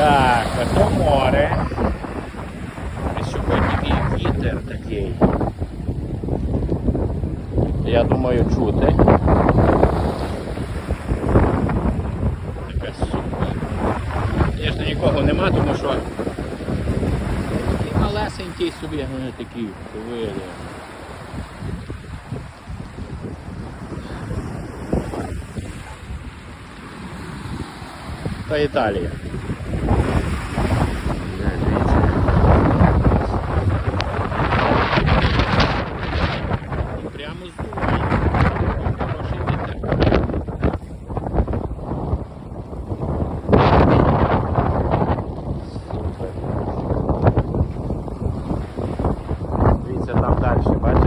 Так, а то море. І сьогодні і вітер такий. Я думаю, чути. Така супер. Звісно, нікого нема, тому що і малесенький собі, вони такі хвилі. Та Італія. там далі. Бачите?